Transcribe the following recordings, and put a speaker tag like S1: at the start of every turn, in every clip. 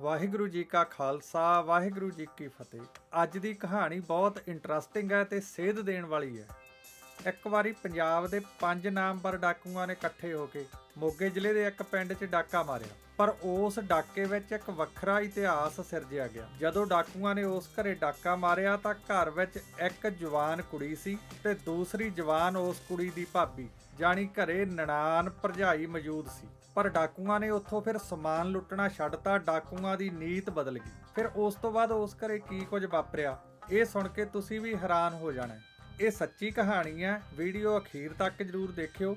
S1: ਵਾਹਿਗੁਰੂ ਜੀ ਕਾ ਖਾਲਸਾ, ਵਾਹਿਗੁਰੂ ਜੀ ਕੀ ਫਤਿਹ। ਅੱਜ ਦੀ ਕਹਾਣੀ ਬਹੁਤ ਇੰਟਰਸਟਿੰਗ ਹੈ ਤੇ ਸੇਧ ਦੇਣ ਵਾਲੀ ਹੈ। ਇੱਕ ਵਾਰੀ ਪੰਜਾਬ ਦੇ ਪੰਜ ਨਾਮਵਰ ਡਾਕੂਆਂ ਨੇ ਇਕੱਠੇ ਹੋ ਕੇ ਮੋਗੇ ਜ਼ਿਲ੍ਹੇ ਦੇ ਇੱਕ ਪਿੰਡ 'ਚ ਡਾਕਾ ਮਾਰਿਆ। ਪਰ ਉਸ ਡਾਕੇ ਵਿੱਚ ਇੱਕ ਵੱਖਰਾ ਇਤਿਹਾਸ ਸਿਰਜਿਆ ਗਿਆ। ਜਦੋਂ ਡਾਕੂਆਂ ਨੇ ਉਸ ਘਰੇ ਡਾਕਾ ਮਾਰਿਆ ਤਾਂ ਘਰ ਵਿੱਚ ਇੱਕ ਜਵਾਨ ਕੁੜੀ ਸੀ ਤੇ ਦੂਸਰੀ ਜਵਾਨ ਉਸ ਕੁੜੀ ਦੀ ਭਾਬੀ, ਜਾਣੀ ਘਰੇ ਨਨਾਣ ਭਰਜਾਈ ਮੌਜੂਦ ਸੀ। ਪਰ ਡਾਕੂਆਂ ਨੇ ਉੱਥੋਂ ਫਿਰ ਸਮਾਨ ਲੁੱਟਣਾ ਛੱਡਤਾ ਡਾਕੂਆਂ ਦੀ ਨੀਤ ਬਦਲ ਗਈ। ਫਿਰ ਉਸ ਤੋਂ ਬਾਅਦ ਉਸ ਘਰੇ ਕੀ ਕੁਝ ਵਾਪਰਿਆ, ਇਹ ਸੁਣ ਕੇ ਤੁਸੀਂ ਵੀ ਹੈਰਾਨ ਹੋ ਜਾਣਾ। ਇਹ ਸੱਚੀ ਕਹਾਣੀ ਹੈ, ਵੀਡੀਓ ਅਖੀਰ ਤੱਕ ਜਰੂਰ ਦੇਖਿਓ।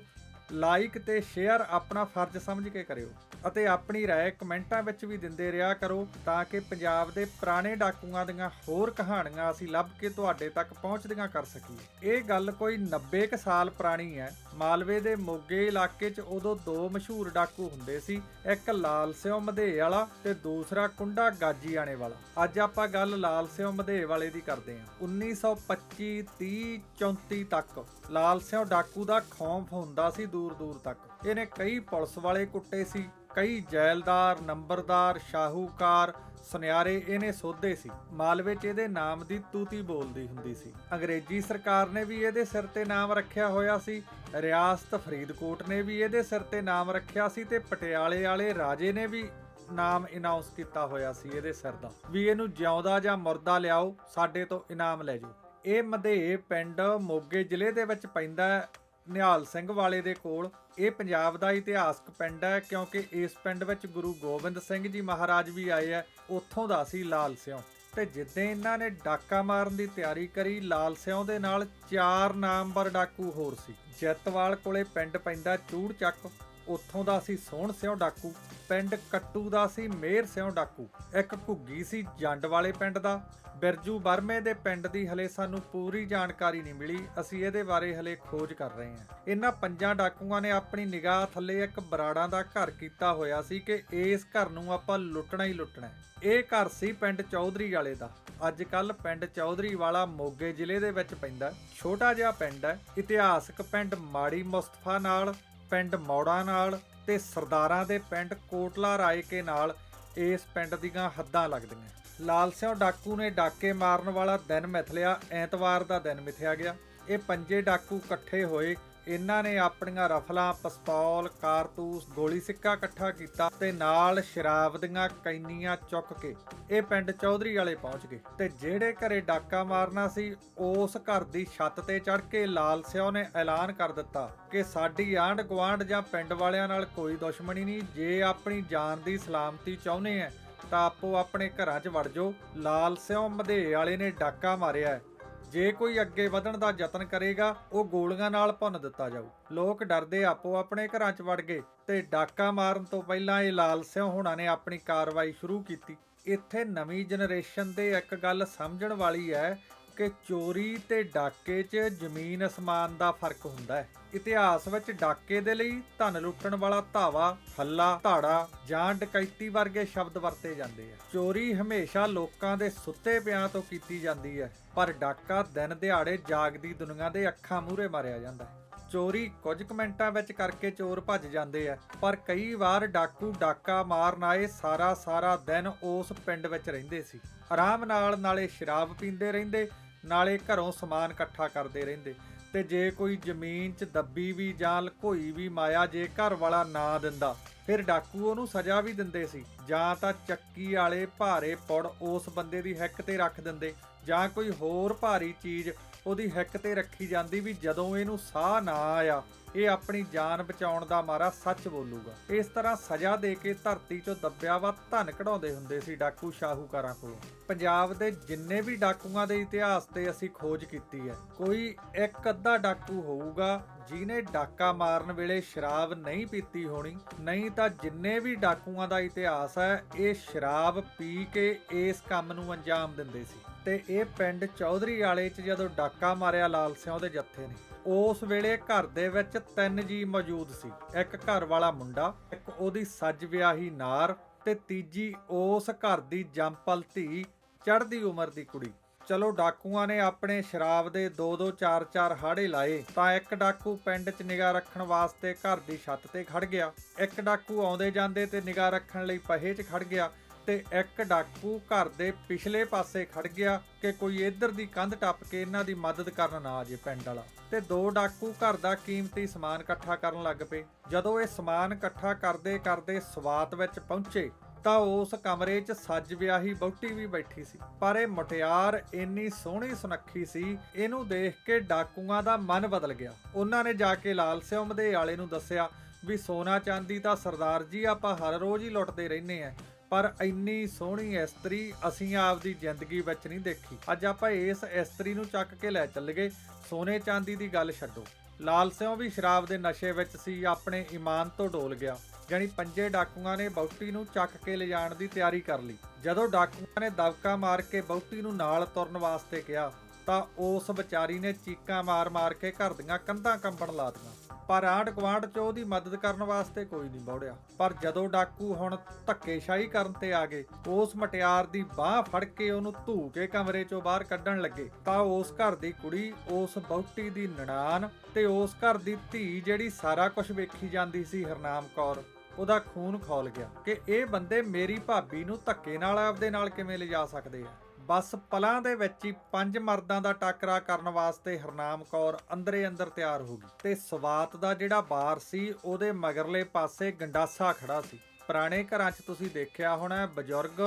S1: ਲਾਈਕ ਤੇ ਸ਼ੇਅਰ ਆਪਣਾ ਫਰਜ਼ ਸਮਝ ਕੇ ਕਰਿਓ ਅਤੇ ਆਪਣੀ رائے ਕਮੈਂਟਾਂ ਵਿੱਚ ਵੀ ਦਿੰਦੇ ਰਿਹਾ ਕਰੋ ਤਾਂ ਕਿ ਪੰਜਾਬ ਦੇ ਪੁਰਾਣੇ ਡਾਕੂਆਂ ਦੀਆਂ ਹੋਰ ਕਹਾਣੀਆਂ ਅਸੀਂ ਲੱਭ ਕੇ ਤੁਹਾਡੇ ਤੱਕ ਪਹੁੰਚਦੀਆਂ ਕਰ ਸਕੀਏ ਇਹ ਗੱਲ ਕੋਈ 90 ਕੁ ਸਾਲ ਪੁਰਾਣੀ ਹੈ ਮਾਲਵੇ ਦੇ ਮੋਗੇ ਇਲਾਕੇ 'ਚ ਉਦੋਂ ਦੋ ਮਸ਼ਹੂਰ ਡਾਕੂ ਹੁੰਦੇ ਸੀ ਇੱਕ ਲਾਲ ਸਿਓ ਮਧੇ ਵਾਲਾ ਤੇ ਦੂਸਰਾ ਕੁੰਡਾ ਗਾਜੀ ਆਣੇ ਵਾਲਾ ਅੱਜ ਆਪਾਂ ਗੱਲ ਲਾਲ ਸਿਓ ਮਧੇ ਵਾਲੇ ਦੀ ਕਰਦੇ ਹਾਂ 1925 30 34 ਤੱਕ ਲਾਲ ਸਿਓ ਡਾਕੂ ਦਾ ਖੌਫ ਹੁੰਦਾ ਸੀ ਦੂਰ ਦੂਰ ਤੱਕ। ਇਹਨੇ ਕਈ ਪੁਲਿਸ ਵਾਲੇ ਕੁੱਟੇ ਸੀ, ਕਈ ਜੈਲਦਾਰ, ਨੰਬਰਦਾਰ, ਸ਼ਾਹੂਕਾਰ, ਸੁਨਿਆਰੇ ਇਹਨੇ ਸੋਧੇ ਸੀ। ਮਾਲਵੇ 'ਚ ਇਹਦੇ ਨਾਮ ਦੀ ਤੂਤੀ ਬੋਲਦੀ ਹੁੰਦੀ ਸੀ। ਅੰਗਰੇਜ਼ੀ ਸਰਕਾਰ ਨੇ ਵੀ ਇਹਦੇ ਸਿਰ ਤੇ ਨਾਮ ਰੱਖਿਆ ਹੋਇਆ ਸੀ। ਰਿਆਸਤ ਫਰੀਦਕੋਟ ਨੇ ਵੀ ਇਹਦੇ ਸਿਰ ਤੇ ਨਾਮ ਰੱਖਿਆ ਸੀ ਤੇ ਪਟਿਆਲੇ ਵਾਲੇ ਰਾਜੇ ਨੇ ਵੀ ਨਾਮ ਅਨਾਉਂਸ ਕੀਤਾ ਹੋਇਆ ਸੀ ਇਹਦੇ ਸਿਰ ਦਾ। ਵੀ ਇਹਨੂੰ ਜਿਉਂਦਾ ਜਾਂ ਮਰਦਾ ਲਿਆਓ, ਸਾਡੇ ਤੋਂ ਇਨਾਮ ਲੈ ਜਾਓ। ਇਹ ਮਧੇ ਪਿੰਡ ਮੋਗੇ ਜ਼ਿਲ੍ਹੇ ਦੇ ਵਿੱਚ ਪੈਂਦਾ ਹੈ। ਨਿਹਾਲ ਸਿੰਘ ਵਾਲੇ ਦੇ ਕੋਲ ਇਹ ਪੰਜਾਬ ਦਾ ਇਤਿਹਾਸਕ ਪਿੰਡ ਹੈ, ਕਿਉਂਕਿ ਇਸ ਪਿੰਡ ਵਿੱਚ ਗੁਰੂ ਗੋਬਿੰਦ ਸਿੰਘ ਜੀ ਮਹਾਰਾਜ ਵੀ ਆਏ ਆ, ਉੱਥੋਂ ਦਾ ਸੀ ਲਾਲ ਸਿਉਂ। ਤੇ ਜਿੱਦਾਂ ਇਹਨਾਂ ਨੇ ਡਾਕਾ ਮਾਰਨ ਦੀ ਤਿਆਰੀ ਕਰੀ, ਲਾਲ ਸਿਉਂ ਦੇ ਨਾਲ ਚਾਰ ਨਾਮਵਰ ਡਾਕੂ ਹੋਰ ਸੀ। ਜੈਤਵਾਲ ਕੋਲੇ ਪਿੰਡ ਪੈਂਦਾ ਚੂੜ ਚੱਕ, ਉੱਥੋਂ ਦਾ ਸੀ ਸੋਹਣ ਸਿਉਂ ਡਾਕੂ। ਪਿੰਡ ਕੱਟੂ ਦਾ ਸੀ ਮੇਰ ਸਿਉਂ ਡਾਕੂ। ਇੱਕ ਘੁੱਗੀ ਸੀ, ਜੰਡ ਵਾਲੇ ਪਿੰਡ ਦਾ। ਬਿਰਜੂ ਬਰਮੇ ਦੇ ਪਿੰਡ ਦੀ ਹਲੇ ਸਾਨੂੰ ਪੂਰੀ ਜਾਣਕਾਰੀ ਨਹੀਂ ਮਿਲੀ। ਅਸੀਂ ਇਹਦੇ ਬਾਰੇ ਹਲੇ ਖੋਜ ਕਰ ਰਹੇ ਹਾਂ। ਇਹਨਾਂ ਪੰਜਾਂ ਡਾਕੂਆਂ ਨੇ ਆਪਣੀ ਨਿਗਾਹ ਥੱਲੇ ਇੱਕ ਬਰਾੜਾਂ ਦਾ ਘਰ ਕੀਤਾ ਹੋਇਆ ਸੀ ਕਿ ਇਸ ਘਰ ਨੂੰ ਆਪਾਂ ਲੁੱਟਣਾ ਹੀ ਲੁੱਟਣਾ ਇਹ ਘਰ ਸੀ ਪਿੰਡ ਚੌਧਰੀ ਵਾਲੇ ਦਾ। ਅੱਜ ਕੱਲ ਪਿੰਡ ਚੌਧਰੀ ਵਾਲਾ ਮੋਗੇ ਜ਼ਿਲ੍ਹੇ ਦੇ ਵਿੱਚ ਪੈਂਦਾ ਛੋਟਾ ਜਿਹਾ ਪਿੰਡ ਹੈ, ਇਤਿਹਾਸਕ ਪਿੰਡ ਮਾੜੀ ਮੁਸਤਫਾ ਨਾਲ, ਪਿੰਡ ਮੌੜਾ ਨਾਲ ਤੇ ਸਰਦਾਰਾਂ ਦੇ ਪਿੰਡ ਕੋਟਲਾ ਰਾਏਕੇ ਨਾਲ ਇਸ ਪਿੰਡ ਦੀਆਂ ਹੱਦਾਂ ਲੱਗਦੀਆਂ। ਲਾਲ ਸਿਉ ਡਾਕੂ ਨੇ ਡਾਕੇ ਮਾਰਨ ਵਾਲਾ ਦਿਨ ਮਿਥ ਲਿਆ, ਐਤਵਾਰ ਦਾ ਦਿਨ ਮਿਥਿਆ ਗਿਆ। ਇਹ ਪੰਜੇ ਡਾਕੂ ਇਕੱਠੇ ਹੋਏ ਇਹਨਾਂ ਨੇ ਆਪਣੀਆਂ ਰਫਲਾਂ, ਪਿਸਤੌਲ, ਕਾਰਤੂਸ, ਗੋਲੀ ਸਿੱਕਾ ਇਕੱਠਾ ਕੀਤਾ ਤੇ ਨਾਲ ਸ਼ਰਾਬ ਦੀਆਂ ਕੈਨੀਆਂ ਚੁੱਕ ਕੇ ਇਹ ਪਿੰਡ ਚੌਧਰੀ ਵਾਲੇ ਪਹੁੰਚ ਗਏ। ਤੇ ਜਿਹੜੇ ਘਰੇ ਡਾਕਾ ਮਾਰਨਾ ਸੀ, ਉਸ ਘਰ ਦੀ ਛੱਤ ਤੇ ਚੜ ਕੇ ਲਾਲ ਸਿਓ ਨੇ ਐਲਾਨ ਕਰ ਦਿੱਤਾ ਕਿ ਸਾਡੀ ਆਂਢ ਗੁਆਂਢ ਜਾਂ ਪਿੰਡ ਵਾਲਿਆਂ ਨਾਲ ਕੋਈ ਦੁਸ਼ਮਣੀ ਨਹੀਂ। ਜੇ ਆਪਣੀ ਜਾਨ ਦੀ ਸਲਾਮਤੀ ਚਾਹੁੰਦੇ ਆ ਤਾਂ ਆਪੋ ਆਪਣੇ ਘਰਾਂ 'ਚ ਵੜ ਜਾਓ। ਲਾਲ ਸਿਓ ਮਧੇ ਵਾਲੇ ਨੇ ਡਾਕਾ ਮਾਰਿਆ ਹੈ ਜੇ ਕੋਈ ਅੱਗੇ ਵਧਣ ਦਾ ਯਤਨ ਕਰੇਗਾ, ਉਹ ਗੋਲੀਆਂ ਨਾਲ ਭੁੰਨ ਦਿੱਤਾ ਜਾਊ। ਲੋਕ ਡਰਦੇ ਆਪੋ ਆਪਣੇ ਘਰਾਂ 'ਚ ਵੜ ਗਏ ਤੇ ਡਾਕਾ ਮਾਰਨ ਤੋਂ ਪਹਿਲਾਂ ਇਹ ਲਾਲ ਸਿਉ ਹੁਣਾਂ ਨੇ ਆਪਣੀ ਕਾਰਵਾਈ ਸ਼ੁਰੂ ਕੀਤੀ। ਇੱਥੇ ਨਵੀਂ ਜਨਰੇਸ਼ਨ ਦੇ ਇੱਕ ਗੱਲ ਸਮਝਣ ਵਾਲੀ ਹੈ ਕਿ ਚੋਰੀ ਤੇ ਡਾਕੇ 'ਚ ਜ਼ਮੀਨ ਅਸਮਾਨ ਦਾ ਫ਼ਰਕ ਹੁੰਦਾ ਹੈ। ਇਤਿਹਾਸ ਵਿੱਚ ਡਾਕੇ ਦੇ ਲਈ ਧਨ ਲੁੱਟਣ ਵਾਲਾ ਧਾਵਾ, ਹੱਲਾ, ਧਾੜਾ ਜਾਂ ਡਕੈਤੀ ਵਰਗੇ ਸ਼ਬਦ ਵਰਤੇ ਜਾਂਦੇ ਆ। ਚੋਰੀ ਹਮੇਸ਼ਾ ਲੋਕਾਂ ਦੇ ਸੁੱਤੇ ਪਿਆਂ ਤੋਂ ਕੀਤੀ ਜਾਂਦੀ ਹੈ। ਪਰ ਡਾਕਾ ਦਿਨ ਦਿਹਾੜੇ ਜਾਗਦੀ ਦੁਨੀਆ ਦੇ ਅੱਖਾਂ ਮੂਹਰੇ ਮਾਰਿਆ ਜਾਂਦਾ ਹੈ। ਚੋਰੀ ਕੁਝ ਕੁ ਮਿੰਟਾਂ ਵਿੱਚ ਕਰਕੇ ਚੋਰ ਭੱਜ ਜਾਂਦੇ ਆ, ਪਰ ਕਈ ਵਾਰ ਡਾਕੂ ਡਾਕਾ ਮਾਰਨ ਆਏ ਸਾਰਾ ਸਾਰਾ ਦਿਨ ਉਸ ਪਿੰਡ ਵਿੱਚ ਰਹਿੰਦੇ ਸੀ। ਆਰਾਮ ਨਾਲ ਨਾਲੇ ਸ਼ਰਾਬ ਪੀਂਦੇ ਰਹਿੰਦੇ, ਨਾਲੇ ਘਰੋਂ ਸਮਾਨ ਇਕੱਠਾ ਕਰਦੇ ਰਹਿੰਦੇ ਤੇ ਜੇ ਕੋਈ ਜ਼ਮੀਨ 'ਚ ਦੱਬੀ ਵੀ ਜਾਂ ਲਕੋਈ ਵੀ ਮਾਇਆ ਜੇ ਘਰ ਵਾਲਾ ਨਾ ਦਿੰਦਾ, ਫਿਰ ਡਾਕੂ ਉਹਨੂੰ ਸਜ਼ਾ ਵੀ ਦਿੰਦੇ ਸੀ। ਜਾਂ ਤਾਂ ਚੱਕੀ ਵਾਲੇ ਭਾਰੇ ਪੁੜ ਉਸ ਬੰਦੇ ਦੀ ਹਿੱਕ ਤੇ ਰੱਖ ਦਿੰਦੇ ਜਾਂ ਕੋਈ ਹੋਰ ਭਾਰੀ ਚੀਜ਼ ਉਹਦੀ ਹਿੱਕ ਤੇ ਰੱਖੀ ਜਾਂਦੀ ਵੀ ਜਦੋਂ ਇਹਨੂੰ ਸਾਹ ਨਾ ਆਇਆ, ਇਹ ਆਪਣੀ ਜਾਨ ਬਚਾਉਣ ਦਾ ਮਾਰਾ ਸੱਚ ਬੋਲੂਗਾ। ਇਸ ਤਰ੍ਹਾਂ ਸਜ਼ਾ ਦੇ ਕੇ ਧਰਤੀ 'ਚੋਂ ਦੱਬਿਆ ਵਾ ਧਨ ਕਢਾਉਂਦੇ ਹੁੰਦੇ ਸੀ ਡਾਕੂ ਸ਼ਾਹੂਕਾਰਾਂ ਕੋਲੋਂ। ਪੰਜਾਬ ਦੇ ਜਿੰਨੇ ਵੀ ਡਾਕੂਆਂ ਦੇ ਇਤਿਹਾਸ ਤੇ ਅਸੀਂ ਖੋਜ ਕੀਤੀ ਹੈ, ਕੋਈ ਇੱਕ ਅੱਧਾ ਡਾਕੂ ਹੋਊਗਾ ਜਿਹਨੇ ਡਾਕਾ ਮਾਰਨ ਵੇਲੇ ਸ਼ਰਾਬ ਨਹੀਂ ਪੀਤੀ ਹੋਣੀ, ਨਹੀਂ ਤਾਂ ਜਿੰਨੇ ਵੀ ਡਾਕੂਆਂ ਦਾ ਇਤਿਹਾਸ ਹੈ, ਇਹ ਸ਼ਰਾਬ ਪੀ ਕੇ ਇਸ ਕੰਮ ਨੂੰ ਅੰਜਾਮ ਦਿੰਦੇ ਸੀ। ਤੇ ਇਹ ਪਿੰਡ ਚੌਧਰੀ ਵਾਲੇ 'ਚ ਜਦੋਂ ਡਾਕਾ ਮਾਰਿਆ ਲਾਲ ਸਿਉਂ ਦੇ ਜੱਥੇ ਨੇ, ਉਸ ਵੇਲੇ ਘਰ ਦੇ ਵਿੱਚ ਤਿੰਨ ਜੀ ਮੌਜੂਦ ਸੀ। ਇੱਕ ਘਰ ਵਾਲਾ ਮੁੰਡਾ, ਇੱਕ ਉਹਦੀ ਸੱਜ ਵਿਆਹੀ ਨਾਰ ਤੇ ਤੀਜੀ ਉਸ ਘਰ ਦੀ ਜੰਪਲ ਧੀ ਚੜ੍ਹਦੀ ਉਮਰ ਦੀ ਕੁੜੀ। ਚਲੋ ਡਾਕੂਆਂ ਨੇ ਆਪਣੇ ਸ਼ਰਾਬ ਦੇ 2-2 4-4 ਹਾੜੇ ਲਾਏ, ਤਾਂ ਇੱਕ ਡਾਕੂ ਪਿੰਡ 'ਚ ਨਿਗਾਹ ਰੱਖਣ ਵਾਸਤੇ ਘਰ ਦੀ ਛੱਤ ਤੇ ਖੜ ਗਿਆ। ਇੱਕ ਡਾਕੂ ਆਉਂਦੇ ਜਾਂਦੇ ਤੇ ਨਿਗਾਹ ਰੱਖਣ ਲਈ ਪਹੇ 'ਚ ਖੜ ਗਿਆ। ਤੇ ਇੱਕ ਡਾਕੂ ਘਰ ਦੇ ਪਿਛਲੇ ਪਾਸੇ ਖੜ ਗਿਆ ਕਿ ਕੋਈ ਇੱਧਰ ਦੀ ਕੰਧ ਟੱਪ ਕੇ ਇਹਨਾਂ ਦੀ ਮਦਦ ਕਰਨ ਨਾ ਆ ਜੇ ਪਿੰਡ ਵਾਲਾ। ਤੇ ਦੋ ਡਾਕੂ ਘਰ ਦਾ ਕੀਮਤੀ ਸਮਾਨ ਇਕੱਠਾ ਕਰਨ ਲੱਗ ਪਏ। ਜਦੋਂ ਇਹ ਸਮਾਨ ਇਕੱਠਾ ਕਰਦੇ ਕਰਦੇ ਸਵਾਤ ਵਿੱਚ ਪਹੁੰਚੇ, ਤਾਂ ਉਸ ਕਮਰੇ 'ਚ ਸੱਜ ਵਿਆਹੀ ਬੌਟੀ ਵੀ ਬੈਠੀ ਸੀ। ਪਰ ਇਹ ਮੁਟਿਆਰ ਇੰਨੀ ਸੋਹਣੀ ਸੁਨੱਖੀ ਸੀ, ਇਹਨੂੰ ਦੇਖ ਕੇ ਡਾਕੂਆਂ ਦਾ ਮਨ ਬਦਲ ਗਿਆ। ਉਹਨਾਂ ਨੇ ਜਾ ਕੇ ਲਾਲ ਸਿਉ ਦੇ ਆਲੇ ਨੂੰ ਦੱਸਿਆ, ਵੀ ਸੋਨਾ ਚਾਂਦੀ ਤਾਂ ਸਰਦਾਰ ਜੀ, ਆਪਾਂ ਹਰ ਰੋਜ਼ ਹੀ ਲੁੱਟਦੇ ਰਹਿੰਦੇ ਆ। ਪਰ ਇੰਨੀ ਸੋਹਣੀ ਇਸਤਰੀ ਅਸੀਂ ਆਪਦੀ ਜ਼ਿੰਦਗੀ ਵਿੱਚ ਨਹੀਂ ਦੇਖੀ। ਅੱਜ ਆਪਾਂ ਇਸ ਇਸਤਰੀ ਨੂੰ ਚੱਕ ਕੇ ਲੈ ਚੱਲ ਗਏ ਸੋਨੇ ਚਾਂਦੀ ਦੀ ਗੱਲ ਛੱਡੋ। ਲਾਲ ਸਿਉ ਵੀ ਸ਼ਰਾਬ ਦੇ ਨਸ਼ੇ ਵਿੱਚ ਸੀ, ਆਪਣੇ ਈਮਾਨ ਤੋਂ ਡੋਲ ਗਿਆ। ਜਾਨੀ ਪੰਜੇ ਡਾਕੂਆਂ ਨੇ ਬੌਟੀ ਨੂੰ ਚੱਕ ਕੇ ਲਿਜਾਣ ਦੀ ਤਿਆਰੀ ਕਰ ਲਈ। ਜਦੋਂ ਡਾਕੂਆਂ ਨੇ ਦਬਕਾ ਮਾਰ ਕੇ ਬੌਟੀ ਨੂੰ ਨਾਲ ਤੁਰਨ ਵਾਸਤੇ ਕਿਹਾ, ਤਾਂ ਉਸ ਵਿਚਾਰੀ ਨੇ ਚੀਕਾਂ ਮਾਰ-ਮਾਰ ਕੇ ਘਰ ਦੀਆਂ ਕੰਧਾਂ ਕੰਬਣ ਲਾਤੀਆਂ ਪਰ ਆਂਢ ਗੁਆਂਢ ਚ ਉਹਦੀ ਮਦਦ ਕਰਨ ਵਾਸਤੇ ਕੋਈ ਨਹੀਂ ਬੌੜਿਆ। ਪਰ ਜਦੋਂ ਡਾਕੂ ਹੁਣ ਧੱਕੇਸ਼ਾਹੀ ਕਰਨ ਤੇ ਆ ਗਏ, ਉਸ ਮਟਿਆਰ ਦੀ ਬਾਹ ਫੜ ਕੇ ਉਹਨੂੰ ਧੂ ਕੇ ਕਮਰੇ ਚੋਂ ਬਾਹਰ ਕੱਢਣ ਲੱਗੇ, ਤਾਂ ਉਸ ਘਰ ਦੀ ਕੁੜੀ, ਉਸ ਬੌਟੀ ਦੀ ਨਨਾਣ ਤੇ ਉਸ ਘਰ ਦੀ ਧੀ ਜਿਹੜੀ ਸਾਰਾ ਕੁਝ ਵੇਖੀ ਜਾਂਦੀ ਸੀ ਹਰਨਾਮ ਕੌਰ, ਉਹਦਾ ਖੂਨ ਖੋਲ ਗਿਆ ਕਿ ਇਹ ਬੰਦੇ ਮੇਰੀ ਭਾਬੀ ਨੂੰ ਧੱਕੇ ਨਾਲ ਆਪਦੇ ਨਾਲ ਕਿਵੇਂ ਲਿਜਾ ਸਕਦੇ ਆ। ਬਸ ਪਲਾਂ ਦੇ ਵਿੱਚ ਹੀ ਪੰਜ ਮਰਦਾਂ ਦਾ ਟਾਕਰਾ ਕਰਨ ਵਾਸਤੇ ਹਰਨਾਮ ਕੌਰ ਅੰਦਰੇ ਅੰਦਰ ਤਿਆਰ ਹੋ ਗਈ। ਤੇ ਸਵਾਤ ਦਾ ਜਿਹੜਾ ਬਾਰ ਸੀ, ਉਹਦੇ ਮਗਰਲੇ ਪਾਸੇ ਗੰਡਾਸਾ ਖੜਾ ਸੀ। ਪੁਰਾਣੇ ਘਰਾਂ 'ਚ ਤੁਸੀਂ ਦੇਖਿਆ ਹੋਣਾ ਬਜ਼ੁਰਗ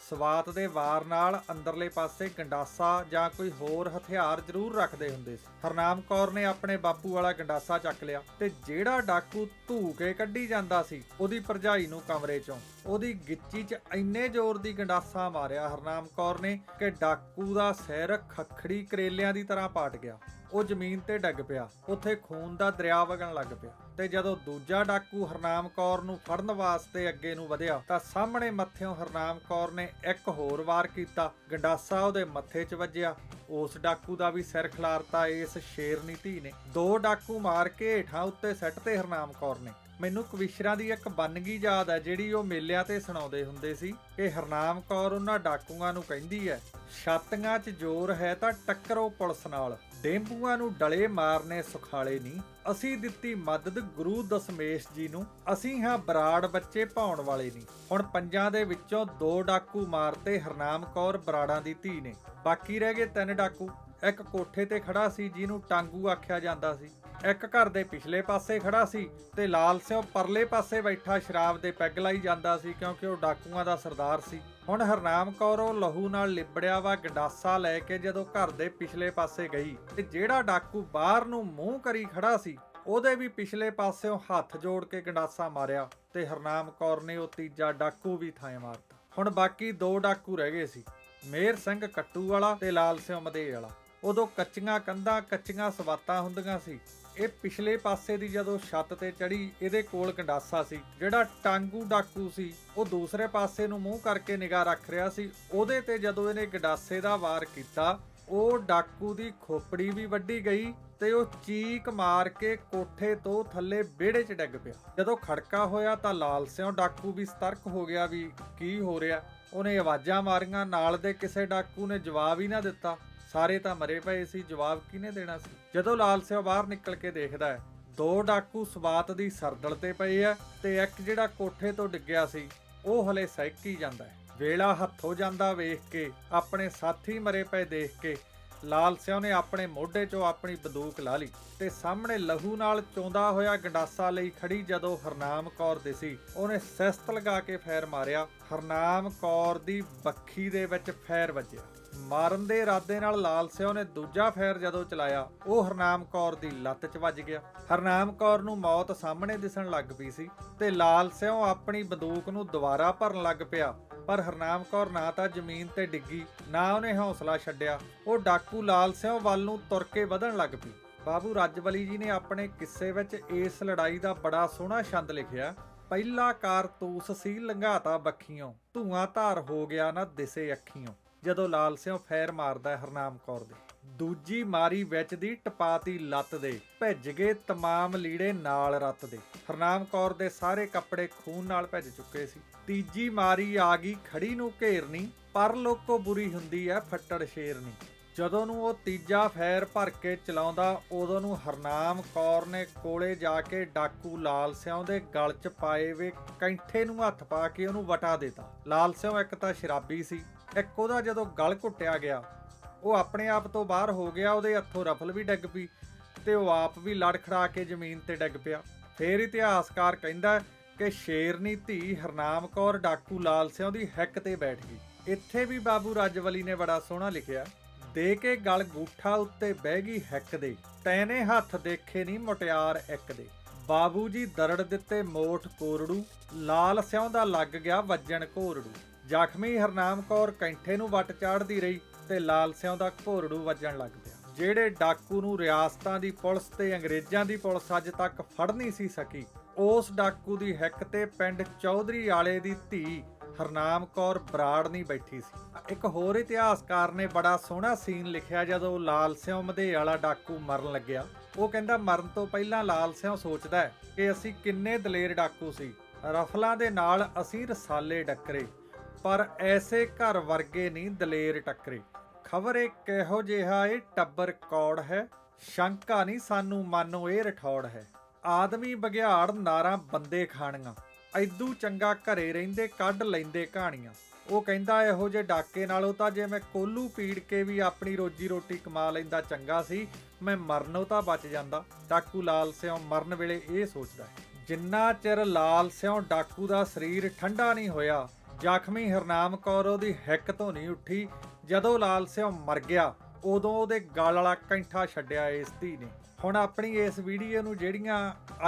S1: ਸਵਾਤ ਦੇ ਵਾਰ ਨਾਲ ਅੰਦਰਲੇ ਪਾਸੇ ਗੰਡਾਸਾ ਜਾਂ ਕੋਈ ਹੋਰ ਹਥਿਆਰ ਜ਼ਰੂਰ ਰੱਖਦੇ ਹੁੰਦੇ ਸੀ। ਹਰਨਾਮ ਕੌਰ ਨੇ ਆਪਣੇ ਬਾਪੂ ਵਾਲਾ ਗੰਡਾਸਾ ਚੱਕ ਲਿਆ ਤੇ ਜਿਹੜਾ ਡਾਕੂ ਧੂ ਕੇ ਕੱਢੀ ਜਾਂਦਾ ਸੀ, ਉਹਦੀ ਭਰਜਾਈ ਨੂੰ ਕਮਰੇ ਚੋਂ। ਉਹਦੀ ਗਿੱਚੀ 'ਚ ਇੰਨੇ ਜ਼ੋਰ ਦੀ ਗੰਡਾਸਾ ਮਾਰਿਆ ਹਰਨਾਮ ਕੌਰ ਨੇ ਕਿ ਡਾਕੂ ਦਾ ਸਿਰ ਖੱਖੜੀ ਕਰੇਲਿਆਂ ਦੀ ਤਰ੍ਹਾਂ ਪਾਟ ਗਿਆ। ਉਹ ਜ਼ਮੀਨ ਤੇ ਡਿੱਗ ਪਿਆ। ਉੱਥੇ ਖੂਨ ਦਾ ਦਰਿਆ ਵਗਣ ਲੱਗ ਪਿਆ। ਤੇ ਜਦੋਂ ਦੂਜਾ ਡਾਕੂ ਹਰਨਾਮ ਕੌਰ ਨੂੰ ਫੜਨ ਵਾਸਤੇ ਅੱਗੇ ਨੂੰ ਵਧਿਆ, ਤਾਂ ਸਾਹਮਣੇ ਮੱਥਿਓਂ ਹਰਨਾਮ ਕੌਰ ਨੇ ਇੱਕ ਹੋਰ ਵਾਰ ਕੀਤਾ। ਗੰਡਾਸਾ ਉਹਦੇ ਮੱਥੇ 'ਚ ਵੱਜਿਆ। ਉਸ ਡਾਕੂ ਦਾ ਵੀ ਸਿਰ ਖਿਲਾਰਤਾ ਇਸ ਸ਼ੇਰਨੀ ਧੀ ਨੇ। ਦੋ ਡਾਕੂ ਮਾਰ ਕੇ ਹੇਠਾਂ ਉੱਤੇ ਸੱਟ ਤੇ ਹਰਨਾਮ ਕੌਰ ਨੇ। ਮੈਨੂੰ ਕਵਿਸ਼ਰਾਂ ਦੀ ਇੱਕ ਬੰਨਗੀ ਯਾਦ ਹੈ, ਜਿਹੜੀ ਉਹ ਮੇਲਿਆਂ ਤੇ ਸੁਣਾਉਂਦੇ ਹੁੰਦੇ ਸੀ। ਇਹ ਹਰਨਾਮ ਕੌਰ ਉਹਨਾਂ ਡਾਕੂਆਂ ਨੂੰ ਕਹਿੰਦੀ ਹੈ, ਛਾਤੀਆਂ 'ਚ ਜ਼ੋਰ ਹੈ ਤਾਂ ਟੱਕਰੋ ਪੁਲਿਸ ਨਾਲ। ਡੇਂਬੂਆਂ ਨੂੰ ਡਲੇ ਮਾਰਨੇ ਸੁਖਾਲੇ ਨਹੀਂ। ਅਸੀਂ ਦਿੱਤੀ ਮਦਦ ਗੁਰੂ ਦਸ਼ਮੇਸ਼ ਜੀ ਨੂੰ। ਅਸੀਂ ਹਾਂ ਬਰਾੜ ਬੱਚੇ ਪਾਉਣ ਵਾਲੇ ਨਹੀਂ। ਹੁਣ ਪੰਜਾਂ ਦੇ ਵਿੱਚੋਂ ਦੋ ਡਾਕੂ ਮਾਰਤੇ ਹਰਨਾਮ ਕੌਰ ਬਰਾੜਾਂ ਦੀ ਧੀ ਨੇ। ਬਾਕੀ ਰਹਿ ਗਏ ਤਿੰਨ ਡਾਕੂ। ਇੱਕ ਕੋਠੇ ਤੇ ਖੜਾ ਸੀ, ਜਿਹਨੂੰ ਟਾਂਗੂ ਆਖਿਆ ਜਾਂਦਾ ਸੀ। ਇੱਕ ਘਰ ਦੇ ਪਿਛਲੇ ਪਾਸੇ ਖੜਾ ਸੀ ਤੇ ਲਾਲ ਸਿਉ ਪਰਲੇ ਪਾਸੇ ਬੈਠਾ ਸ਼ਰਾਬ ਦੇ ਪੈਗ ਲਾਈ ਜਾਂਦਾ ਸੀ ਕਿਉਂਕਿ ਉਹ ਡਾਕੂਆਂ ਦਾ ਸਰਦਾਰ ਸੀ। ਹੁਣ ਹਰਨਾਮ ਕੌਰ ਉਹ ਲਹੂ ਨਾਲ ਲਿਬੜਿਆ ਵਾ ਗੰਡਾਸਾ ਲੈ ਕੇ ਜਦੋਂ ਘਰ ਦੇ ਪਿਛਲੇ ਪਾਸੇ ਗਈ ਤੇ ਜਿਹੜਾ ਡਾਕੂ ਬਾਹਰ ਨੂੰ ਮੂੰਹ ਕਰੀ ਖੜਾ ਸੀ, ਉਹਦੇ ਵੀ ਪਿਛਲੇ ਪਾਸਿਓਂ ਹੱਥ ਜੋੜ ਕੇ ਗੰਡਾਸਾ ਮਾਰਿਆ ਤੇ ਹਰਨਾਮ ਕੌਰ ਨੇ ਉਹ ਤੀਜਾ ਡਾਕੂ ਵੀ ਥਾਂ ਮਾਰਤਾ ਹੁਣ ਬਾਕੀ ਦੋ ਡਾਕੂ ਰਹਿ ਗਏ ਸੀ ਮੇਰ ਸਿੰਘ ਕੱਟੂ ਵਾਲਾ ਤੇ ਲਾਲ ਸਿਉ ਮਦੇ ਵਾਲਾ। ਉਦੋਂ ਕੱਚੀਆਂ ਕੰਧਾਂ, ਕੱਚੀਆਂ ਸਵਾਤਾਂ ਹੁੰਦੀਆਂ ਸੀ ਇਹ ਪਿਛਲੇ ਪਾਸੇ ਦੀ ਜਦੋਂ ਛੱਤ ਤੇ ਚੜੀ ਇਹਦੇ ਕੋਲ ਗੰਡਾਸਾ ਸੀ। ਜਿਹੜਾ ਟਾਂਗੂ ਡਾਕੂ ਸੀ, ਉਹ ਦੂਸਰੇ ਪਾਸੇ ਨੂੰ ਮੂੰਹ ਕਰਕੇ ਨਿਗਾਹ ਰੱਖ ਰਿਹਾ ਸੀ। ਉਹਦੇ ਤੇ ਜਦੋਂ ਇਹਨੇ ਗੰਡਾਸੇ ਦਾ ਵਾਰ ਕੀਤਾ, ਉਹ ਡਾਕੂ ਦੀ ਖੋਪੜੀ ਵੀ ਵੱਢੀ ਗਈ ਤੇ ਉਹ ਚੀਕ ਮਾਰ ਕੇ ਕੋਠੇ ਤੋਂ ਥੱਲੇ ਵਿਹੜੇ 'ਚ ਡਿੱਗ ਪਿਆ। ਜਦੋਂ ਖੜਕਾ ਹੋਇਆ ਤਾਂ ਲਾਲ ਸਿਉ ਡਾਕੂ ਵੀ ਸਤਰਕ ਹੋ ਗਿਆ ਵੀ ਕੀ ਹੋ ਰਿਹਾ। ਉਹਨੇ ਆਵਾਜ਼ਾਂ ਮਾਰੀਆਂ, ਨਾਲ ਦੇ ਕਿਸੇ ਡਾਕੂ ਨੇ ਜਵਾਬ ਹੀ ਨਾ ਦਿੱਤਾ। ਸਾਰੇ ਤਾਂ ਮਰੇ ਪਏ ਸੀ, ਜਵਾਬ ਕਿਹਨੇ ਦੇਣਾ ਸੀ? ਜਦੋਂ ਲਾਲ ਸਿਉ ਬਾਹਰ ਨਿਕਲ ਕੇ ਦੇਖਦਾ ਹੈ, ਦੋ ਡਾਕੂ ਸਵਾਤ ਦੀ ਸਰਦਲ ਤੇ ਪਏ ਆ ਤੇ ਇੱਕ ਜਿਹੜਾ ਕੋਠੇ ਤੋਂ ਡਿੱਗਿਆ ਸੀ, ਉਹ ਹਲੇ ਸਹਿਕੀ ਜਾਂਦਾ ਹੈ। ਵੇਲਾ ਹੱਥੋਂ ਜਾਂਦਾ ਵੇਖ ਕੇ, ਆਪਣੇ ਸਾਥੀ ਮਰੇ ਪਏ ਦੇਖ ਕੇ, ਲਾਲ ਸਿਉ ਨੇ ਆਪਣੇ ਮੋਢੇ 'ਚੋਂ ਆਪਣੀ ਬੰਦੂਕ ਲਾ ਲਈ ਤੇ ਸਾਹਮਣੇ ਲਹੂ ਨਾਲ ਚੋਂਦਾ ਹੋਇਆ ਗੰਡਾਸਾ ਲਈ ਖੜੀ ਜਦੋਂ ਹਰਨਾਮ ਕੌਰ ਦਿਸੀ, ਉਹਨੇ ਸਿਸਤ ਲਗਾ ਕੇ ਫੈਰ ਮਾਰਿਆ, ਹਰਨਾਮ ਕੌਰ ਦੀ ਬੱਖੀ ਦੇ ਵਿੱਚ ਫੈਰ ਵੱਜਿਆ। ਮਾਰਨ ਦੇ ਇਰਾਦੇ ਨਾਲ ਲਾਲ ਸਿਓ ਨੇ ਦੂਜਾ ਫੇਰ ਜਦੋਂ ਚਲਾਇਆ, ਉਹ ਹਰਨਾਮ ਕੌਰ ਦੀ ਲੱਤ 'ਚ ਵੱਜ ਗਿਆ। ਹਰਨਾਮ ਕੌਰ ਨੂੰ ਮੌਤ ਸਾਹਮਣੇ ਦਿਸਣ ਲੱਗ ਪਈ ਸੀ ਤੇ ਲਾਲ ਸਿਉ ਆਪਣੀ ਬੰਦੂਕ ਨੂੰ ਦੁਬਾਰਾ ਭਰਨ ਲੱਗ ਪਿਆ। ਪਰ ਹਰਨਾਮ ਕੌਰ ਨਾ ਤਾਂ ਜ਼ਮੀਨ ਤੇ ਡਿੱਗੀ, ਨਾ ਉਹਨੇ ਹੌਸਲਾ ਛੱਡਿਆ। ਉਹ ਡਾਕੂ ਲਾਲ ਸਿਉ ਵੱਲ ਨੂੰ ਤੁਰ ਕੇ ਵਧਣ ਲੱਗ ਪਈ। ਬਾਬੂ ਰੱਜਵਲੀ ਜੀ ਨੇ ਆਪਣੇ ਕਿੱਸੇ ਵਿੱਚ ਇਸ ਲੜਾਈ ਦਾ ਬੜਾ ਸੋਹਣਾ ਛੰਦ ਲਿਖਿਆ, ਪਹਿਲਾ ਕਾਰਤੂਸ ਸੀ ਲੰਘਾਤਾ ਬੱਖੀਆਂ ਧੂਆਂ ਧਾਰ ਹੋ ਗਿਆ ਨਾ ਦਿਸੇ ਅੱਖੀਆਂ ਜਦੋਂ ਲਾਲ ਸਿਉ ਫੈਰ ਮਾਰਦਾ ਹੈ ਹਰਨਾਮ ਕੌਰ ਦੇ। ਦੂਜੀ ਮਾਰੀ ਵਿੱਚ ਦੀ ਟਪਾਤੀ ਲੱਤ ਦੇ, ਭਿੱਜ ਗਏ ਤਮਾਮ ਲੀੜੇ ਨਾਲ ਰੱਤ ਦੇ। ਹਰਨਾਮ ਕੌਰ ਦੇ ਸਾਰੇ ਕੱਪੜੇ ਖੂਨ ਨਾਲ ਭਿੱਜ ਚੁੱਕੇ ਸੀ। ਤੀਜੀ ਮਾਰੀ ਆ ਗਈ ਖੜੀ ਨੂੰ ਘੇਰਨੀ, ਪਰ ਲੋਕੋ ਬੁਰੀ ਹੁੰਦੀ ਐ ਫੱਟੜ ਸ਼ੇਰਨੀ। ਜਦੋਂ ਨੂੰ ਉਹ ਤੀਜਾ ਫੈਰ ਭਰ ਕੇ ਚਲਾਉਂਦਾ, ਉਦੋਂ ਨੂੰ ਹਰਨਾਮ ਕੌਰ ਨੇ ਕੋਲੇ ਜਾ ਕੇ ਡਾਕੂ ਲਾਲ ਸਿਉਂ ਦੇ ਗਲ 'ਚ ਪਾਏ ਵੇ ਕੈਂਠੇ ਨੂੰ ਹੱਥ ਪਾ ਕੇ ਉਹਨੂੰ ਵਟਾ ਦਿੱਤਾ। ਲਾਲ ਸਿਉਂ ਇੱਕ ਤਾਂ ਸ਼ਰਾਬੀ ਸੀ ਇੱਕ ਉਹਦਾ ਜਦੋਂ ਗਲ ਘੁੱਟਿਆ ਗਿਆ, ਉਹ ਆਪਣੇ ਆਪ ਤੋਂ ਬਾਹਰ ਹੋ ਗਿਆ, ਉਹਦੇ ਹੱਥੋਂ ਰਫਲ ਵੀ ਡਿੱਗ ਪਈ ਤੇ ਉਹ ਆਪ ਵੀ ਲੜ ਖੜਾ ਕੇ ਜ਼ਮੀਨ ਤੇ ਡਿੱਗ ਪਿਆ। ਫੇਰ ਇਤਿਹਾਸਕਾਰ ਕਹਿੰਦਾ ਕਿ ਸ਼ੇਰਨੀ ਧੀ ਹਰਨਾਮ ਕੌਰ ਡਾਕੂ ਲਾਲ ਸਿਉਂ ਦੀ ਹਿੱਕ ਤੇ ਬੈਠ ਗਈ। ਇੱਥੇ ਵੀ ਬਾਬੂ ਰਾਜਵਲੀ ਨੇ ਬੜਾ ਸੋਹਣਾ ਲਿਖਿਆ, ਦੇ ਕੇ ਗਲ ਗੂਠਾ ਉੱਤੇ ਬਹਿ ਗਈ ਹਿੱਕ ਦੇ, ਤੈਨੇ ਹੱਥ ਦੇਖੇ ਨਹੀਂ ਮੁਟਿਆਰ ਇੱਕ ਦੇ। ਬਾਬੂ ਜੀ ਦਰੜ ਦਿੱਤੇ ਮੋਠ ਕੋਰੜੂ, ਲਾਲ ਸਿਉਂ ਦਾ ਲੱਗ ਗਿਆ ਵੱਜਣ ਕੋਰੜੂ। ਜ਼ਖਮੀ ਹਰਨਾਮ ਕੌਰ ਕੈਂਠੇ ਨੂੰ ਵੱਟ ਚਾੜਦੀ ਰਹੀ ਤੇ ਲਾਲ ਸਿਉਂ ਦਾ ਘੋਰੜੂ ਵੱਜਣ ਲੱਗ ਪਿਆ। ਜਿਹੜੇ ਡਾਕੂ ਨੂੰ ਰਿਆਸਤਾਂ ਦੀ ਪੁਲਿਸ ਤੇ ਅੰਗਰੇਜ਼ਾਂ ਦੀ ਪੁਲਿਸ ਅੱਜ ਤੱਕ ਫੜ ਨਹੀਂ ਸੀ ਸਕੀ, ਉਸ ਡਾਕੂ ਦੀ ਹਿੱਕ ਤੇ ਪਿੰਡ ਚੌਧਰੀ ਵਾਲੇ ਦੀ ਧੀ ਹਰਨਾਮ ਕੌਰ ਬਰਾੜ ਨਹੀਂ ਬੈਠੀ ਸੀ। ਇੱਕ ਹੋਰ ਇਤਿਹਾਸਕਾਰ ਨੇ ਬੜਾ ਸੋਹਣਾ ਸੀਨ ਲਿਖਿਆ ਜਦੋਂ ਲਾਲ ਸਿਉਂ ਮਧੇ ਵਾਲਾ ਡਾਕੂ ਮਰਨ ਲੱਗਿਆ। ਉਹ ਕਹਿੰਦਾ, ਮਰਨ ਤੋਂ ਪਹਿਲਾਂ ਲਾਲ ਸਿਉਂ ਸੋਚਦਾ ਹੈ ਕਿ ਅਸੀਂ ਕਿੰਨੇ ਦਲੇਰ ਡਾਕੂ ਸੀ। ਰਫਲਾਂ ਦੇ ਨਾਲ ਅਸੀਂ ਰਸਾਲੇ ਡੱਕਰੇ। ਪਰ ਐਸੇ ਘਰ ਵਰਗੇ ਨਹੀਂ ਦਲੇਰ ਟੱਕਰੇ। ਖਬਰ ਇਹ ਕਿਹੋ ਜਿਹਾ ਇਹ ਟੱਬਰ ਕੌੜ ਹੈ। ਸ਼ੰਕਾ ਨਹੀਂ ਸਾਨੂੰ ਮਾਨੋ ਇਹ ਰਠੌੜ ਹੈ। ਆਦਮੀ ਬਗਿਆੜ ਨਾਰਾਂ ਬੰਦੇ ਖਾਣੀਆਂ। ਐਦੂ ਚੰਗਾ ਘਰੇ ਰਹਿੰਦੇ ਕੱਢ ਲੈਂਦੇ ਕਹਾਣੀਆਂ। ਉਹ ਕਹਿੰਦਾ ਇਹੋ ਜੇ ਡਾਕੇ ਨਾਲੋਂ ਤਾਂ ਜੇ ਮੈਂ ਕੋਲੂ ਪੀੜ ਕੇ ਵੀ ਆਪਣੀ ਰੋਜੀ ਰੋਟੀ ਕਮਾ ਲੈਂਦਾ ਚੰਗਾ ਸੀ, ਮੈਂ ਮਰਨੋਂ ਤਾਂ ਬਚ ਜਾਂਦਾ। ਡਾਕੂ ਲਾਲ ਸਿਉਂ ਮਰਨ ਵੇਲੇ ਇਹ ਸੋਚਦਾ ਹੈ। ਜਿੰਨਾ ਚਿਰ ਲਾਲ ਸਿਉਂ ਡਾਕੂ ਦਾ ਸਰੀਰ ਠੰਡਾ ਨਹੀਂ ਹੋਇਆ ਜ਼ਖਮੀ ਹਰਨਾਮ ਕੌਰ ਉਹਦੀ ਹਿੱਕ ਤੋਂ ਨਹੀਂ ਉੱਠੀ। ਜਦੋਂ ਲਾਲ ਸਿਉਂ ਮਰ ਗਿਆ, ਉਦੋਂ ਉਹਦੇ ਗਲ ਵਾਲਾ ਕੈਂਠਾ ਛੱਡਿਆ ਇਸ ਧੀ ਨੇ। ਹੁਣ ਆਪਣੀ ਇਸ ਵੀਡੀਓ ਨੂੰ ਜਿਹੜੀਆਂ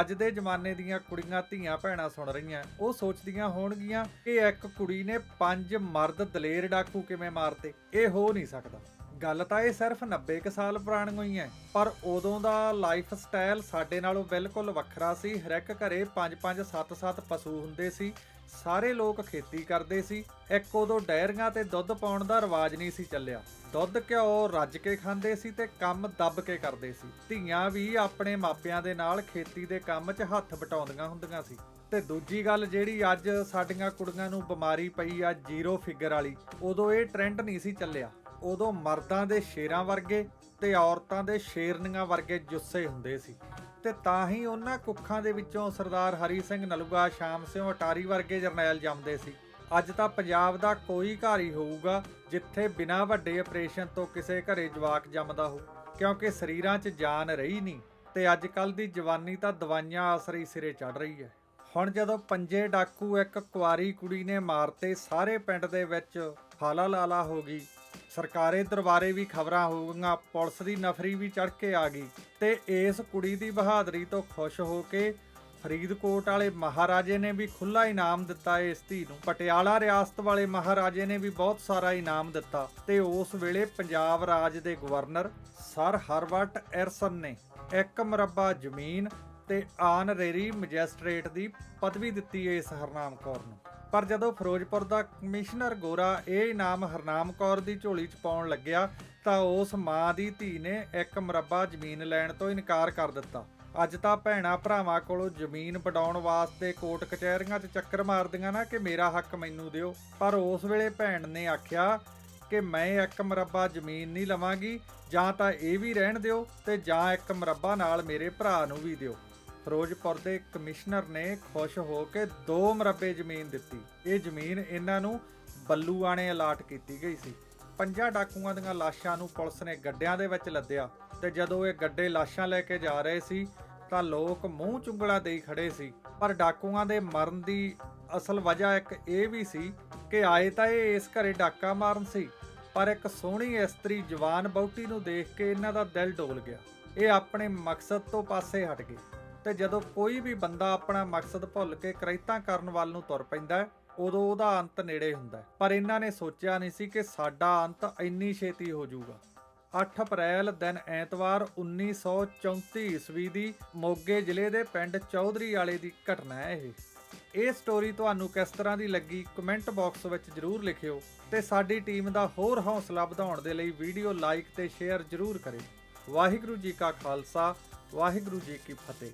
S1: ਅੱਜ ਦੇ ਜ਼ਮਾਨੇ ਦੀਆਂ ਕੁੜੀਆਂ ਧੀਆਂ ਭੈਣਾਂ ਸੁਣ ਰਹੀਆਂ, ਉਹ ਸੋਚਦੀਆਂ ਹੋਣਗੀਆਂ ਕਿ ਇੱਕ ਕੁੜੀ ਨੇ ਪੰਜ ਮਰਦ ਦਲੇਰ ਡਾਕੂ ਕਿਵੇਂ ਮਾਰਤੇ। ਇਹ ਹੋ ਨਹੀਂ ਸਕਦਾ। ਗੱਲ ਤਾਂ ਇਹ ਸਿਰਫ 90 ਕੁ ਸਾਲ ਪੁਰਾਣੀ ਹੀ ਹੈ ਪਰ ਉਦੋਂ ਦਾ ਲਾਈਫ ਸਟਾਈਲ ਸਾਡੇ ਨਾਲੋਂ ਬਿਲਕੁਲ ਵੱਖਰਾ ਸੀ। ਹਰ ਇੱਕ ਘਰੇ 5-5 7-7 ਪਸ਼ੂ ਹੁੰਦੇ ਸੀ। ਸਾਰੇ ਲੋਕ ਖੇਤੀ ਕਰਦੇ ਸੀ। ਇੱਕ ਉਦੋਂ ਡੈਰੀਆਂ ਤੇ ਦੁੱਧ ਪਾਉਣ ਦਾ ਰਿਵਾਜ ਨਹੀਂ ਸੀ ਚੱਲਿਆ। ਦੁੱਧ ਘਿਓ ਰੱਜ ਕੇ ਖਾਂਦੇ ਸੀ ਤੇ ਕੰਮ ਦੱਬ ਕੇ ਕਰਦੇ ਸੀ। ਧੀਆਂ ਵੀ ਆਪਣੇ ਮਾਪਿਆਂ ਦੇ ਨਾਲ ਖੇਤੀ ਦੇ ਕੰਮ 'ਚ ਹੱਥ ਵਟਾਉਂਦੀਆਂ ਹੁੰਦੀਆਂ ਸੀ। ਤੇ ਦੂਜੀ ਗੱਲ ਜਿਹੜੀ ਅੱਜ ਸਾਡੀਆਂ ਕੁੜੀਆਂ ਨੂੰ ਬਿਮਾਰੀ ਪਈ ਆ, ਜ਼ੀਰੋ ਫਿਗਰ ਵਾਲੀ, ਉਦੋਂ ਇਹ ਟ੍ਰੈਂਡ ਨਹੀਂ ਸੀ ਚੱਲਿਆ। ਉਦੋਂ ਮਰਦਾਂ ਦੇ ਸ਼ੇਰਾਂ ਵਰਗੇ ਤੇ ਔਰਤਾਂ ਦੇ ਸ਼ੇਰਨੀਆਂ ਵਰਗੇ ਜੁੱਸੇ ਹੁੰਦੇ ਸੀ। ਤੇ ਤਾਂ ਹੀ ਉਹਨਾਂ ਕੁੱਖਾਂ ਦੇ ਵਿੱਚੋਂ ਸਰਦਾਰ ਹਰੀ ਸਿੰਘ ਨਲੂਗਾ ਸ਼ਾਮ ਸਿੰਘ ਅਟਾਰੀ ਵਰਗੇ ਜਰਨੈਲ ਜੰਮਦੇ ਸੀ। ਅੱਜ ਤਾਂ ਪੰਜਾਬ ਦਾ ਕੋਈ ਘਰ ਹੀ ਹੋਊਗਾ ਜਿੱਥੇ ਬਿਨਾਂ ਵੱਡੇ ਆਪਰੇਸ਼ਨ ਤੋਂ ਕਿਸੇ ਘਰੇ ਜਵਾਕ ਜੰਮਦਾ ਹੋ, ਕਿਉਂਕਿ ਸਰੀਰਾਂ 'ਚ ਜਾਨ ਰਹੀ ਨਹੀਂ ਤੇ ਅੱਜ ਕੱਲ ਦੀ ਜਵਾਨੀ ਤਾਂ ਦਵਾਈਆਂ ਆਸਰੀ ਸਿਰੇ ਚੜ ਰਹੀ ਹੈ। ਹੁਣ ਜਦੋਂ ਪੰਜੇ ਡਾਕੂ ਇੱਕ ਕੁਆਰੀ ਕੁੜੀ ਨੇ ਮਾਰਤੇ, ਸਾਰੇ ਪਿੰਡ ਦੇ ਵਿੱਚ ਹਾਲਾ ਲਾਲਾ ਹੋ ਗਈ ਸਰਕਾਰੇ ਦਰਬਾਰੇ ਵੀ ਖਬਰਾਂ ਹੋ ਗਈਆਂ ਪੁਲਿਸ ਦੀ ਨਫਰੀ ਵੀ ਚੜ ਕੇ ਆ ਗਈ ਤੇ ਇਸ ਕੁੜੀ ਦੀ ਬਹਾਦਰੀ ਤੋਂ ਖੁਸ਼ ਹੋ ਕੇ ਫਰੀਦਕੋਟ ਵਾਲੇ ਮਹਾਰਾਜੇ ਨੇ ਵੀ ਖੁੱਲਾ ਇਨਾਮ ਦਿੱਤਾ ਇਸ ਧੀ ਨੂੰ। ਪਟਿਆਲਾ ਰਿਆਸਤ ਵਾਲੇ ਮਹਾਰਾਜੇ ਨੇ ਵੀ ਬਹੁਤ ਸਾਰਾ ਇਨਾਮ ਦਿੱਤਾ ਤੇ ਉਸ ਵੇਲੇ ਪੰਜਾਬ ਰਾਜ ਦੇ ਗਵਰਨਰ ਸਰ ਹਰਵਰਟ ਐਰਸਨ ਨੇ ਇੱਕ ਮੁਰੱਬਾ ਜ਼ਮੀਨ ਤੇ ਆਨਰੇਰੀ ਮੈਜਿਸਟ੍ਰੇਟ ਦੀ ਪਦਵੀ ਦਿੱਤੀ ਇਸ ਹਰਨਾਮ ਕੌਰ ਨੂੰ। ਪਰ ਜਦੋਂ ਫਿਰੋਜ਼ਪੁਰ ਦਾ ਕਮਿਸ਼ਨਰ ਗੋਰਾ ਇਹ ਇਨਾਮ ਹਰਨਾਮ ਕੌਰ ਦੀ ਝੋਲੀ 'ਚ ਪਾਉਣ ਲੱਗਿਆ, ਤਾਂ ਉਸ ਮਾਂ ਦੀ ਧੀ ਨੇ ਇੱਕ ਮੁਰੱਬਾ ਜ਼ਮੀਨ ਲੈਣ ਤੋਂ ਇਨਕਾਰ ਕਰ ਦਿੱਤਾ। ਅੱਜ ਤਾਂ ਭੈਣਾ ਭਰਾਵਾਂ ਕੋਲੋਂ ਜ਼ਮੀਨ ਵਡਾਉਣ ਵਾਸਤੇ ਕੋਰਟ ਕਚਹਿਰੀਆਂ 'ਚ ਚੱਕਰ ਮਾਰਦੀਆਂ ਨਾ ਕਿ ਮੇਰਾ ਹੱਕ ਮੈਨੂੰ ਦਿਓ। ਪਰ ਉਸ ਵੇਲੇ ਭੈਣ ਨੇ ਆਖਿਆ ਕਿ ਮੈਂ ਇੱਕ ਮੁਰੱਬਾ ਜ਼ਮੀਨ ਨਹੀਂ ਲਵਾਂਗੀ, ਜਾਂ ਤਾਂ ਇਹ ਵੀ ਰਹਿਣ ਦਿਓ ਤੇ ਜਾਂ ਇੱਕ ਮੁਰੱਬਾ ਨਾਲ ਮੇਰੇ ਭਰਾ ਨੂੰ ਵੀ ਦਿਓ। ਫਿਰੋਜ਼ਪੁਰ ਦੇ ਕਮਿਸ਼ਨਰ ਨੇ ਖੁਸ਼ ਹੋ ਕੇ ਦੋ ਮਰਬੇ ਜ਼ਮੀਨ ਦਿੱਤੀ। ਇਹ ਜ਼ਮੀਨ ਇਹਨਾਂ ਨੂੰ ਬੱਲੂਆਣੇ ਅਲਾਟ ਕੀਤੀ ਗਈ ਸੀ। ਪੰਜਾਂ ਡਾਕੂਆਂ ਦੀਆਂ ਲਾਸ਼ਾਂ ਨੂੰ ਪੁਲਿਸ ਨੇ ਗੱਡਿਆਂ ਦੇ ਵਿੱਚ ਲੱਦਿਆ ਤੇ ਜਦੋਂ ਇਹ ਗੱਡੇ ਲਾਸ਼ਾਂ ਲੈ ਕੇ ਜਾ ਰਹੇ ਸੀ, ਤਾਂ ਲੋਕ ਮੂੰਹ ਚੁੰਗਲਾ ਦੇਈ ਖੜੇ ਸੀ। ਪਰ ਡਾਕੂਆਂ ਦੇ ਮਰਨ ਦੀ ਅਸਲ ਵਜ੍ਹਾ ਇੱਕ ਇਹ ਵੀ ਸੀ ਕਿ ਆਏ ਤਾਂ ਇਹ ਇਸ ਘਰੇ ਡਾਕਾ ਮਾਰਨ ਸੀ, ਪਰ ਇੱਕ ਸੋਹਣੀ ਇਸਤਰੀ ਜਵਾਨ ਬੌਟੀ ਨੂੰ ਦੇਖ ਕੇ ਇਹਨਾਂ ਦਾ ਦਿਲ ਡੋਲ ਗਿਆ। ਇਹ ਆਪਣੇ ਮਕਸਦ ਤੋਂ ਪਾਸੇ ਹਟ ਗਏ। ਤੇ ਜਦੋਂ ਕੋਈ ਵੀ ਬੰਦਾ ਆਪਣਾ ਮਕਸਦ ਭੁੱਲ ਕੇ ਕ੍ਰਾਈਤਾਂ ਕਰਨ ਵੱਲ ਨੂੰ ਤੁਰ ਪੈਂਦਾ ਹੈ, ਉਦੋਂ ਉਹਦਾ ਅੰਤ ਨੇੜੇ ਹੁੰਦਾ ਪਰ ਇਹਨਾਂ ਨੇ ਸੋਚਿਆ ਨਹੀਂ ਸੀ ਕਿ ਸਾਡਾ ਅੰਤ ਇੰਨੀ ਛੇਤੀ ਹੋ ਜਾਊਗਾ। 8 ਅਪ੍ਰੈਲ ਦਿਨ ਐਤਵਾਰ 1934 ਈਸਵੀ ਦੀ ਮੋਗੇ ਜ਼ਿਲ੍ਹੇ ਦੇ ਪਿੰਡ ਚੌਧਰੀ ਵਾਲੇ ਦੀ ਘਟਨਾ ਹੈ ਇਹ। ਇਹ ਸਟੋਰੀ ਤੁਹਾਨੂੰ ਕਿਸ ਤਰ੍ਹਾਂ ਦੀ ਲੱਗੀ ਕਮੈਂਟ ਬਾਕਸ ਵਿੱਚ ਜਰੂਰ ਲਿਖਿਓ ਤੇ ਸਾਡੀ ਟੀਮ ਦਾ ਹੋਰ ਹੌਸਲਾ ਵਧਾਉਣ ਦੇ ਲਈ ਵੀਡੀਓ ਲਾਈਕ ਤੇ ਸ਼ੇਅਰ ਜਰੂਰ ਕਰਿਓ। ਵਾਹਿਗੁਰੂ ਜੀ ਕਾ ਖਾਲਸਾ ਵਾਹਿਗੁਰੂ ਜੀ ਕੀ ਫਤਿਹ।